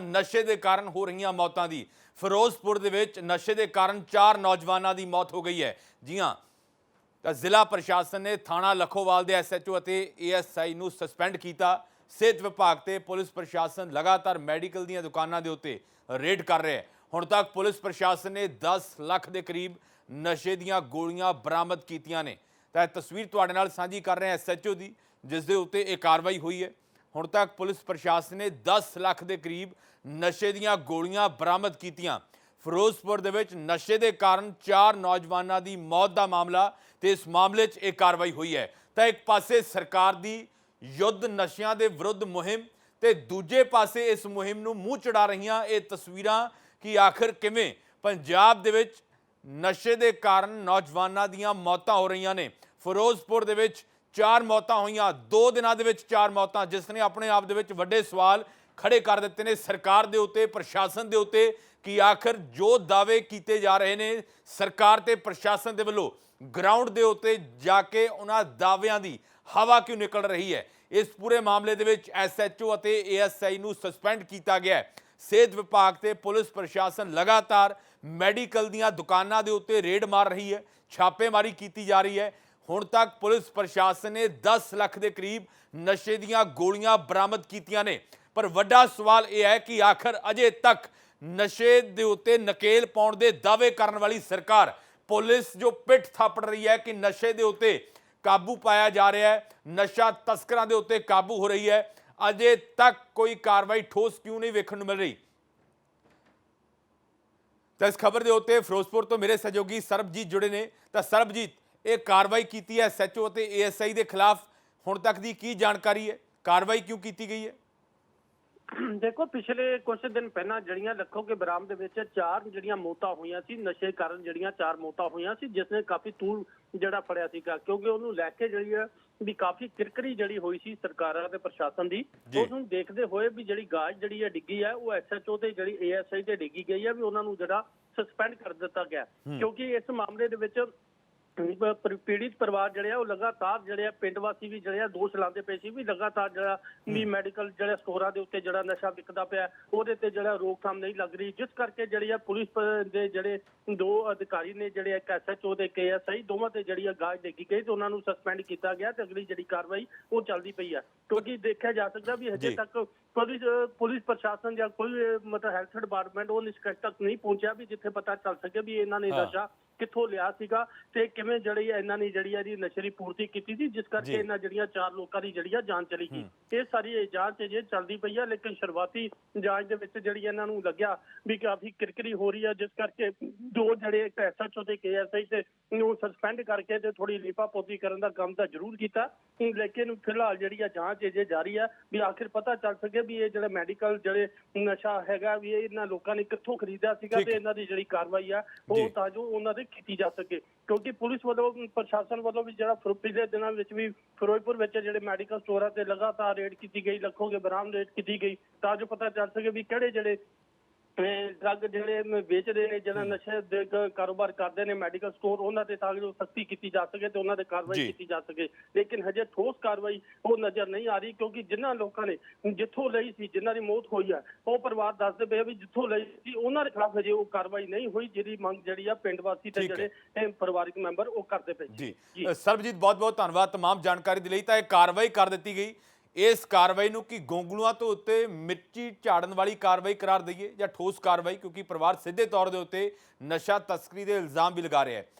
ਨਸ਼ੇ ਦੇ ਕਾਰਨ ਹੋ ਰਹੀਆਂ ਮੌਤਾਂ ਦੀ। ਫਿਰੋਜ਼ਪੁਰ ਦੇ ਵਿੱਚ ਨਸ਼ੇ ਦੇ ਕਾਰਨ ਚਾਰ ਨੌਜਵਾਨਾਂ ਦੀ ਮੌਤ ਹੋ ਗਈ ਹੈ। ਜੀ ਹਾਂ ਤਾਂ ਜ਼ਿਲ੍ਹਾ ਪ੍ਰਸ਼ਾਸਨ ਨੇ ਥਾਣਾ ਲਖੋਵਾਲ ਦੇ ਐਸਐਚਓ ਅਤੇ ਏਐਸਆਈ ਨੂੰ ਸਸਪੈਂਡ ਕੀਤਾ। ਸਿਹਤ ਵਿਭਾਗ ਤੇ ਪੁਲਿਸ ਪ੍ਰਸ਼ਾਸਨ ਲਗਾਤਾਰ ਮੈਡੀਕਲ ਦੀਆਂ ਦੁਕਾਨਾਂ ਦੇ ਉੱਤੇ ਰੇਡ ਕਰ ਰਿਹਾ ਹੈ। ਹੁਣ ਤੱਕ ਪੁਲਿਸ ਪ੍ਰਸ਼ਾਸਨ ਨੇ 10 ਲੱਖ ਦੇ ਕਰੀਬ ਨਸ਼ੇ ਦੀਆਂ ਗੋਲੀਆਂ ਬਰਾਮਦ ਕੀਤੀਆਂ ਨੇ। ਤਾਂ ਇਹ ਤਸਵੀਰ ਤੁਹਾਡੇ ਨਾਲ ਸਾਂਝੀ ਕਰ ਰਹੇ ਹਾਂ ਐਸਐਚਓ ਦੀ, ਜਿਸ ਦੇ ਉੱਤੇ ਇਹ ਕਾਰਵਾਈ ਹੋਈ ਹੈ। ਹੁਣ ਤੱਕ ਪੁਲਿਸ ਪ੍ਰਸ਼ਾਸਨ ਨੇ 10 ਲੱਖ ਦੇ ਕਰੀਬ ਨਸ਼ੇ ਦੀਆਂ ਗੋਲੀਆਂ ਬਰਾਮਦ ਕੀਤੀਆਂ। ਫਿਰੋਜ਼ਪੁਰ ਦੇ ਵਿੱਚ ਨਸ਼ੇ ਦੇ ਕਾਰਨ ਚਾਰ ਨੌਜਵਾਨਾਂ ਦੀ ਮੌਤ ਦਾ ਮਾਮਲਾ ਤੇ ਇਸ ਮਾਮਲੇ 'ਚ ਇਹ ਕਾਰਵਾਈ ਹੋਈ ਹੈ। ਤਾਂ ਇੱਕ ਪਾਸੇ ਸਰਕਾਰ ਦੀ ਯੁੱਧ ਨਸ਼ਿਆਂ ਦੇ ਵਿਰੁੱਧ ਮੁਹਿੰਮ ਤੇ ਦੂਜੇ ਪਾਸੇ ਇਸ ਮੁਹਿੰਮ ਨੂੰ ਮੂੰਹ ਚੜਾ ਰਹੀਆਂ ਇਹ ਤਸਵੀਰਾਂ ਕਿ ਆਖਰ ਕਿਵੇਂ ਪੰਜਾਬ ਦੇ ਵਿੱਚ ਨਸ਼ੇ ਦੇ ਕਾਰਨ ਨੌਜਵਾਨਾਂ ਦੀਆਂ ਮੌਤਾਂ ਹੋ ਰਹੀਆਂ ਨੇ। ਫਿਰੋਜ਼ਪੁਰ ਦੇ ਵਿੱਚ ਚਾਰ ਮੌਤਾਂ ਹੋਈਆਂ। ਦੋ ਦਿਨਾਂ ਦੇ ਵਿੱਚ ਚਾਰ ਮੌਤਾਂ, ਜਿਸ ਨੇ ਆਪਣੇ ਆਪ ਦੇ ਵਿੱਚ ਵੱਡੇ ਸਵਾਲ ਖੜੇ ਕਰ ਦਿੱਤੇ ਨੇ ਸਰਕਾਰ ਦੇ ਉੱਤੇ, ਪ੍ਰਸ਼ਾਸਨ ਦੇ ਉੱਤੇ, ਕਿ ਆਖਰ ਜੋ ਦਾਅਵੇ ਕੀਤੇ ਜਾ ਰਹੇ ਨੇ ਸਰਕਾਰ ਤੇ ਪ੍ਰਸ਼ਾਸਨ ਦੇ ਵੱਲੋਂ ਗਰਾਊਂਡ ਦੇ ਉੱਤੇ ਜਾ ਕੇ ਉਹਨਾਂ ਦਾਅਵਿਆਂ ਦੀ ਹਵਾ ਕਿਉਂ ਨਿਕਲ ਰਹੀ ਹੈ? ਇਸ ਪੂਰੇ ਮਾਮਲੇ ਦੇ ਵਿੱਚ ਐਸਐਚਓ ਅਤੇ ਏਐਸਆਈ ਨੂੰ ਸਸਪੈਂਡ ਕੀਤਾ ਗਿਆ ਹੈ। ਸਿਹਤ ਵਿਭਾਗ ਤੇ ਪੁਲਿਸ ਪ੍ਰਸ਼ਾਸਨ ਲਗਾਤਾਰ ਮੈਡੀਕਲ ਦੀਆਂ ਦੁਕਾਨਾਂ ਦੇ ਉੱਤੇ ਰੇਡ ਮਾਰ ਰਹੀ ਹੈ, ਛਾਪੇਮਾਰੀ ਕੀਤੀ ਜਾ ਰਹੀ ਹੈ। ਹੁਣ ਤੱਕ ਪੁਲਿਸ ਪ੍ਰਸ਼ਾਸਨ ਨੇ 10 ਲੱਖ ਦੇ ਕਰੀਬ ਨਸ਼ੇ ਦੀਆਂ ਗੋਲੀਆਂ ਬਰਾਮਦ ਕੀਤੀਆਂ ਨੇ। ਪਰ ਵੱਡਾ ਸਵਾਲ ਇਹ ਹੈ ਕਿ ਆਖਰ ਅਜੇ ਤੱਕ ਨਸ਼ੇ ਦੇ ਉੱਤੇ ਨਕੇਲ ਪਾਉਣ ਦੇ ਦਾਅਵੇ ਕਰਨ ਵਾਲੀ ਸਰਕਾਰ, ਪੁਲਿਸ ਜੋ ਪਿੱਠ ਥਾਪੜ ਰਹੀ ਹੈ ਕਿ ਨਸ਼ੇ ਦੇ ਉੱਤੇ ਕਾਬੂ ਪਾਇਆ ਜਾ ਰਿਹਾ ਹੈ, ਨਸ਼ਾ ਤਸਕਰਾਂ ਦੇ ਉੱਤੇ ਕਾਬੂ ਹੋ ਰਹੀ ਹੈ, ਅਜੇ ਤੱਕ ਕੋਈ ਕਾਰਵਾਈ ਠੋਸ ਕਿਉਂ ਨਹੀਂ ਵੇਖਣ ਨੂੰ ਮਿਲ ਰਹੀ? ਤਾਂ ਇਸ ਖਬਰ ਦੇ ਉੱਤੇ ਫਿਰੋਜ਼ਪੁਰ ਤੋਂ ਮੇਰੇ ਸਹਿਯੋਗੀ ਸਰਬਜੀਤ ਜੁੜੇ ਨੇ। ਤਾਂ ਸਰਬਜੀਤ ਇਹ ਕਾਰਵਾਈ ਕੀਤੀ ਹੈ ਐਸਐਚਓ ਅਤੇ ਏਐਸਆਈ ਦੇ ਖਿਲਾਫ ਹੁਣ ਤੱਕ ਦੀ ਕੀ ਜਾਣਕਾਰੀ ਹੈ? ਕਾਰਵਾਈ ਕਿਉਂ ਕੀਤੀ ਗਈ ਹੈ? ਦੇਖੋ ਪਿਛਲੇ ਕੁਝ ਦਿਨ ਪਹਿਲਾਂ ਜਿਹੜੀਆਂ ਲੱਖੋਗੇ ਬਰਾਮ ਦੇ ਵਿੱਚ ਚਾਰ ਜਿਹੜੀਆਂ ਮੌਤਾਂ ਹੋਈਆਂ ਸੀ ਨਸ਼ੇ ਕਾਰਨ ਜਿਹੜੀਆਂ ਚਾਰ ਮੌਤਾਂ ਹੋਈਆਂ ਸੀ ਜਿਸ ਨੇ ਕਾਫੀ ਤੂਲ ਜਿਹੜਾ ਫੜਿਆ ਸੀਗਾ ਕਿਉਂਕਿ ਉਹਨੂੰ ਲੈ ਕੇ ਜਿਹੜੀ ਹੈ ਵੀ ਕਾਫੀ ਕਿਰਕਰੀ ਜਿਹੜੀ ਹੋਈ ਸੀ ਸਰਕਾਰਾਂ ਤੇ ਪ੍ਰਸ਼ਾਸਨ ਦੀ। ਉਸ ਨੂੰ ਦੇਖਦੇ ਹੋਏ ਵੀ ਜਿਹੜੀ ਗਾਜ ਜਿਹੜੀ ਹੈ ਡਿੱਗੀ ਹੈ ਉਹ ਐਸਐਚਓ ਤੇ ਜਿਹੜੀ ਏਐਸਆਈ ਤੇ ਡਿੱਗੀ ਗਈ ਹੈ ਵੀ ਉਹਨਾਂ ਨੂੰ ਜਿਹੜਾ ਸਸਪੈਂਡ ਕਰ ਦਿੱਤਾ ਗਿਆ। ਕਿਉਂਕਿ ਇਸ ਮਾਮਲੇ ਦੇ ਵਿੱਚ ਪ- ਪੀੜਿਤ ਪਰਿਵਾਰ ਜਿਹੜੇ ਆ ਉਹ ਲਗਾਤਾਰ ਜਿਹੜੇ ਆ ਪਿੰਡ ਵਾਸੀ ਵੀ ਜਿਹੜੇ ਆ ਦੋਸ਼ ਲਾਉਂਦੇ ਪਏ ਸੀ ਵੀ ਲਗਾਤਾਰ ਜਿਹੜਾ ਵੀ ਮੈਡੀਕਲ ਜਿਹੜੇ ਸਟੋਰਾਂ ਦੇ ਉੱਤੇ ਜਿਹੜਾ ਨਸ਼ਾ ਵਿਕਦਾ ਪਿਆ ਉਹਦੇ ਤੇ ਜਿਹੜਾ ਰੋਕਥਾਮ ਨਹੀਂ ਲੱਗ ਰਹੀ ਜਿਸ ਕਰਕੇ ਜਿਹੜੀ ਆ ਪੁਲਿਸ ਪ- ਦੇ ਜਿਹੜੇ ਦੋ ਅਧਿਕਾਰੀ ਨੇ ਜਿਹੜੇ ਇੱਕ ਐਸਐਚਓ ਤੇ ਕੇਐਸਆਈ ਦੋਵਾਂ ਤੇ ਜਿਹੜੀ ਆ ਗਾਜ ਦੇਖੀ ਗਈ ਤੇ ਉਹਨਾਂ ਨੂੰ ਸਸਪੈਂਡ ਕੀਤਾ ਗਿਆ ਤੇ ਅਗਲੀ ਜਿਹੜੀ ਕਾਰਵਾਈ ਉਹ ਚੱਲਦੀ ਪਈ ਆ ਕਿਉਂਕਿ ਦੇਖਿਆ ਜਾ ਸਕਦਾ ਵੀ ਹਜੇ ਜੀ। ਤੱਕ ਪੁਲਿਸ ਪੁਲਿਸ ਪ੍ਰਸ਼ਾਸਨ ਜਾਂ ਕੋਈ ਅਹ, ਮਤਲਬ ਹੈਲਥ ਡਿਪਾਰਟਮੈਂਟ ਉਹ ਨਿਸ਼ਕਸ਼ ਤੱਕ ਨਹੀਂ ਪਹੁੰਚਿਆ ਵੀ ਜਿੱਥੇ ਪਤਾ ਚੱਲ ਸਕੇ ਵੀ ਇਹਨਾਂ ਨੇ ਹਾਂ। ਨਸ਼ਾ ਕਿੱਥੋਂ ਲਿਆ ਸੀਗਾ ਤੇ ਕਿਵੇਂ ਜਿਹੜੀ ਇਹਨਾਂ ਨੇ ਜਿਹੜੀ ਹੈ ਇਹਦੀ ਨਸ਼ੇ ਦੀ ਪੂਰਤੀ ਕੀਤੀ ਸੀ ਜਿਸ ਜੀ। ਕਰਕੇ ਇਹਨਾਂ ਜਿਹੜੀਆਂ ਚਾਰ ਲੋਕਾਂ ਦੀ ਜਿਹੜੀ ਆ ਜਾਨ ਚਲੀ ਗਈ ਇਹ ਸਾਰੀ ਇਹ ਜਾਂਚ ਜੇ ਚੱਲਦੀ ਪਈ ਆ ਲੇਕਿਨ ਸ਼ੁਰੂਆਤੀ ਜਾਂਚ ਦੇ ਵਿੱਚ ਜਿਹੜੀ ਇਹਨਾਂ ਨੂੰ ਲੱਗਿਆ ਵੀ ਕਾਫੀ ਕਿਰਕਰੀ ਹੋ ਰਹੀ ਆ ਜਿਸ ਕਰਕੇ ਦੋ ਜਿਹੜੇ ਇੱਕ ਐਸਐਚਓ ਤੇ ਕੇਐਸਆਈ ਤੇ ਨੂੰ ਸਸਪੈਂਡ ਕਰਕੇ ਤੇ ਥੋੜੀ ਲੀਪਾ ਪੋਤੀ ਕਰਨ ਦਾ ਕੰਮ ਤਾਂ ਜ਼ਰੂਰ ਕੀਤਾ ਲੇਕਿਨ ਫਿਲਹਾਲ ਜਿਹੜੀ ਆ ਜਾਂਚ ਜੇ ਜਾਰੀ ਆ ਵੀ ਆਖਿਰ ਪਤਾ ਚੱਲ ਸਕੇ ਵੀ ਇਹ ਜਿਹੜਾ ਮੈਡੀਕਲ ਜਿਹੜੇ ਨਸ਼ਾ ਹੈਗਾ ਵੀ ਇਹ ਇਹਨਾਂ ਲੋਕਾਂ ਨੇ ਕਿੱਥੋਂ ਖਰੀਦਿਆ ਸੀਗਾ ਤੇ ਇਹਨਾਂ ਦੀ ਜਿਹੜੀ ਕਾਰਵਾਈ ਆ ਜੀ। ਉਹ ਤਾਂ ਜੋ ਉਹਨਾਂ ਦੇ ਕੀਤੀ ਜਾ ਸਕੇ। ਕਿਉਂਕਿ ਪੁਲਿਸ ਵੱਲੋਂ, ਪ੍ਰਸ਼ਾਸਨ ਵੱਲੋਂ ਵੀ ਜਿਹੜਾ ਪਿਛਲੇ ਦਿਨਾਂ ਵਿੱਚ ਵੀ ਫਿਰੋਜ਼ਪੁਰ ਵਿੱਚ ਜਿਹੜੇ ਮੈਡੀਕਲ ਸਟੋਰਾਂ ਤੇ ਲਗਾਤਾਰ ਰੇਡ ਕੀਤੀ ਗਈ ਲੱਖੋਗੇ ਬਰਾਮਦ ਰੇਡ ਕੀਤੀ ਗਈ, ਤਾਂ ਜੋ ਪਤਾ ਚੱਲ ਸਕੇ ਵੀ ਕਿਹੜੇ ਜਿਹੜੇ ਡਰੱਗ ਜਿਹੜੇ ਮ- ਵੇਚਦੇ ਨੇ ਜਿਹੜਾ ਨਸ਼ੇ ਦੇ ਕ- ਕਾਰੋਬਾਰ ਕਰਦੇ ਨੇ ਮੈਡੀਕਲ ਸਟੋਰ ਉਹਨਾਂ ਤੇ ਤਾਂ ਜੋ ਸਖਤੀ ਕੀਤੀ ਜਾ ਸਕੇ ਤੇ ਉਹਨਾਂ ਤੇ ਕਾਰਵਾਈ ਜੀ। ਕੀਤੀ ਜਾ ਸਕੇ ਲੇਕਿਨ ਹਜੇ ਠੋਸ ਕਾਰਵਾਈ ਉਹ ਨਜ਼ਰ ਨਹੀਂ ਆ ਰਹੀ ਕਿਉਂਕਿ ਜਿਨ੍ਹਾਂ ਲੋਕਾਂ ਨੇ ਜਿੱਥੋਂ ਲਈ ਸੀ ਜਿਨ੍ਹਾਂ ਦੀ ਮੌਤ ਹੋਈ ਹੈ ਉਹ ਪਰਿਵਾਰ ਦੱਸਦੇ ਪਏ ਆ ਵੀ ਜਿੱਥੋਂ ਲਈ ਸੀ ਉਹਨਾਂ ਦੇ ਖਿਲਾਫ ਹਜੇ ਉਹ ਕਾਰਵਾਈ ਨਹੀਂ ਹੋਈ ਜਿਹਦੀ ਮੰਗ ਜਿਹੜੀ ਆ ਪਿੰਡ ਵਾਸੀ ਤੇ ਠੀਕ ਹੈ। ਜਿਹੜੇ ਇਹ ਪਰਿਵਾਰਕ ਮੈਂਬਰ ਉਹ ਕਰਦੇ ਪਏ ਜੀ ਜੀ। ਅ, ਸਰਬਜੀਤ ਬਹੁਤ ਬਹੁਤ ਧੰਨਵਾਦ तमाम ਜਾਣਕਾਰੀ ਦੇ ਲਈ ਤਾਂ ਇਹ ਕਾਰਵਾਈ ਕਰ ਦਿੱਤੀ ਗਈ ਇਸ ਕਾਰਵਾਈ ਨੂੰ ਕੀ ਗੋਂਗਲੂਆਂ ਤੋਂ ਉੱਤੇ ਮਿੱਟੀ ਝਾੜਨ ਵਾਲੀ ਕਾਰਵਾਈ ਕਰਾਰ ਦਈਏ ਜਾਂ ਠੋਸ ਕਾਰਵਾਈ, ਕਿਉਂਕਿ ਪਰਿਵਾਰ ਸਿੱਧੇ ਤੌਰ ਦੇ ਉੱਤੇ ਨਸ਼ਾ ਤਸਕਰੀ ਦੇ ਇਲਜ਼ਾਮ ਵੀ ਲਗਾ ਰਿਹਾ ਹੈ।